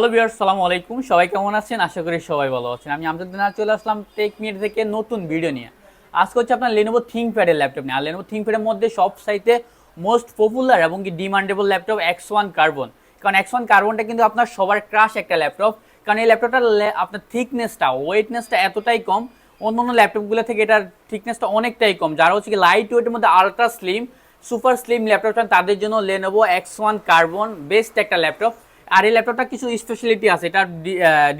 Hello বিয়ার সালামু আলাইকুম। সবাই কেমন আছেন? আশা করি সবাই ভালো আছেন। আমি আমজাদুদ্দিন আর চলে আসলাম টেক মিনিট থেকে নতুন ভিডিও নিয়ে। আজকে হচ্ছে আপনার লেনোভো থিঙ্কপ্যাডের ল্যাপটপ নিয়ে। আর লেনোভো থিঙ্কপ্যাডের মধ্যে সব সাইতে মোস্ট পপুলার এবং কি demandable laptop X one carbon কারণ এক্স ওয়ান কার্বনটা কিন্তু আপনার সবার ক্রাশ একটা ল্যাপটপ কারণ এই ল্যাপটপটার আপনার থিকনেসটা ওয়েটনেসটা এতটাই কম। অন্য অন্য ল্যাপটপগুলো থেকে এটার থিকনেসটা অনেকটাই কম। যারা হচ্ছে কি লাইট ওয়েটের মধ্যে ultra slim super slim laptop চান, তাদের জন্য Lenovo X one carbon best একটা ল্যাপটপ আর এই ল্যাপটপটা কিছু স্পেশালিটি আছে। এটার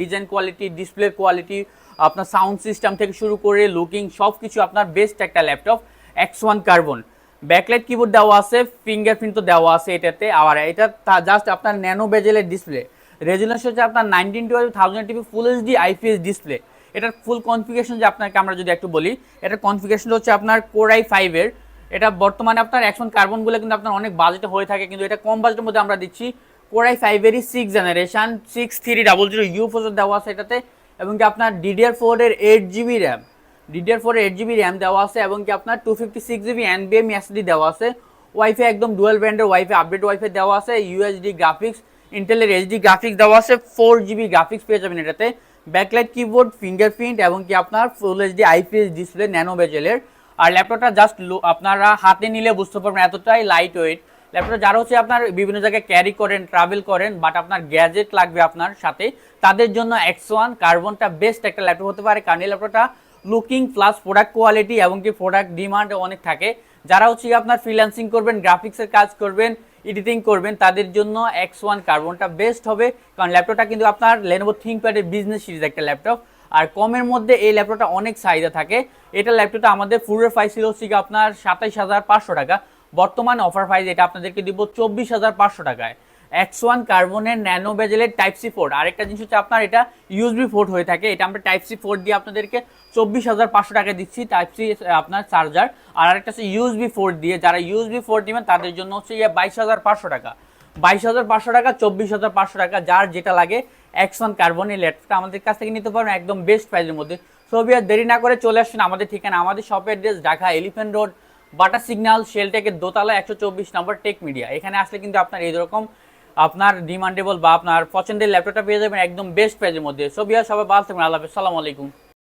ডিজাইন কোয়ালিটি ডিসপ্লে কোয়ালিটি আপনার সাউন্ড সিস্টেম থেকে শুরু করে লুকিং সব কিছু আপনার বেস্ট একটা laptop X one carbon backlight keyboard দেওয়া আছে ফিঙ্গারপ্রিন্ট তো দেওয়া আছে এটাতে। আর এটা জাস্ট আপনার ন্যানো বেজেলের ডিসপ্লে রেজুলেশন হচ্ছে আপনার nineteen twelve thousand TV full HD IPS display এটার ফুল কনফিগারেশন যে আপনাকে আমরা যদি একটু বলি, এটার কনফিগারেশন হচ্ছে আপনার কোরাই ফাইভের এটা বর্তমানে আপনার এখন কার্বনগুলো কিন্তু আপনার অনেক বাজেটে হয়ে থাকে, কিন্তু এটা কম বাজেটের মধ্যে আমরা দিচ্ছি। Core i ফাইভেরই six generation six three double zero U four দেওয়া আছে এটাতে, এবং কি আপনার ডিডিআর ফোরের এইট জিবি র্যাম ডিডিআর ফোরের এইট জিবি র্যাম দেওয়া আছে, এবং কি আপনার টু ফিফটি সিক্স জিবি এনবিএম এসডি দেওয়া আছে। ওয়াইফাই একদম ডুয়েল ব্র্যান্ডের ওয়াইফাই আপডেট ওয়াইফাই দেওয়া আছে ইউএসডি গ্রাফিক্স ইন্টেলের এইচডি গ্রাফিক্স দেওয়া আছে ফোর জিবি গ্রাফিক্স পেয়ে যাবেন এটাতে। ব্যাকলাইট কিবোর্ড ফিঙ্গারপ্রিন্ট এবং কি আপনার full HD IPS display nano বেজেলের আর ল্যাপটপটা জাস্ট আপনারা হাতে নিলে বুঝতে পারবেন এতটাই লাইট ওয়েট ল্যাপটপ যারা হচ্ছে আপনার বিভিন্ন জায়গায় ক্যারি করেন ট্রাভেল করেন বাট আপনার গ্যাজেট লাগবে আপনার সাথে। তাদের জন্য এক্স ওয়ান কার্বনটা বেস্ট একটা ল্যাপটপ হতে পারে, কারণ এই ল্যাপটপটা লুকিং প্লাস প্রোডাক্ট কোয়ালিটি এবং কি প্রোডাক্ট ডিমান্ড অনেক থাকে। যারা হচ্ছে আপনার ফ্রিল্যান্সিং করবেন গ্রাফিক্সের কাজ করবেন এডিটিং করবেন, তাদের জন্য এক্স ওয়ান কার্বনটা বেস্ট হবে, কারণ ল্যাপটপটা কিন্তু আপনার লেনোভো থিঙ্কপ্যাডের বিজনেস সিরিজ একটা ল্যাপটপ আর কমের মধ্যে এই ল্যাপটপটা অনেক চাহিদা থাকে। এটা ল্যাপটপটা আমাদের ফুলের প্রাইস ছিল হচ্ছে আপনার সাতাইশ হাজার পাঁচশো টাকা। বর্তমান অফার প্রাইস এটা আপনাদেরকে দিব চব্বিশ হাজার পাঁচশো টাকায়। এক্স ওয়ান কার্বনের ন্যানো বেজেলের টাইপ সি ফোর আরেকটা জিনিস হচ্ছে আপনার এটা ইউএসবি ফোর্ট হয়ে থাকে। এটা আমরা টাইপ সি ফোর দিয়ে আপনাদেরকে চব্বিশ হাজার পাঁচশো টাকা দিচ্ছি। টাইপ সি আপনার চার্জার আর আরেকটা হচ্ছে ইউএসবি ফোর দিয়ে যারা ইউএসবি ফোর দিবেন, তাদের জন্য হচ্ছে ইয়ে বাইশ হাজার পাঁচশো টাকা। বাইশ হাজার পাঁচশো টাকা, চব্বিশ হাজার পাঁচশো টাকা, যার যেটা লাগে এক্স ওয়ান কার্বনের ল্যাপটপটা আমাদের কাছ থেকে নিতে পারবেন একদম বেস্ট প্রাইসের মধ্যে। ছবি আর দেরি না করে চলে আসছেন আমাদের ঠিকানা, আমাদের শপের address Dhaka Elephant Road butter signal শেলটেকের দোতলা, একশো চব্বিশ নম্বর টেক মিডিয়া। এখানে আসলে কিন্তু আপনার এই রকম, আপনার ডিমান্ডেবল বা আপনার পছন্দের ল্যাপটপটা পেয়ে যাবেন একদম বেস্ট প্রাইজের মধ্যে। সবিয়া সবাই ভালো থাকবেন। আল্লাহ আসসালামু আলাইকুম।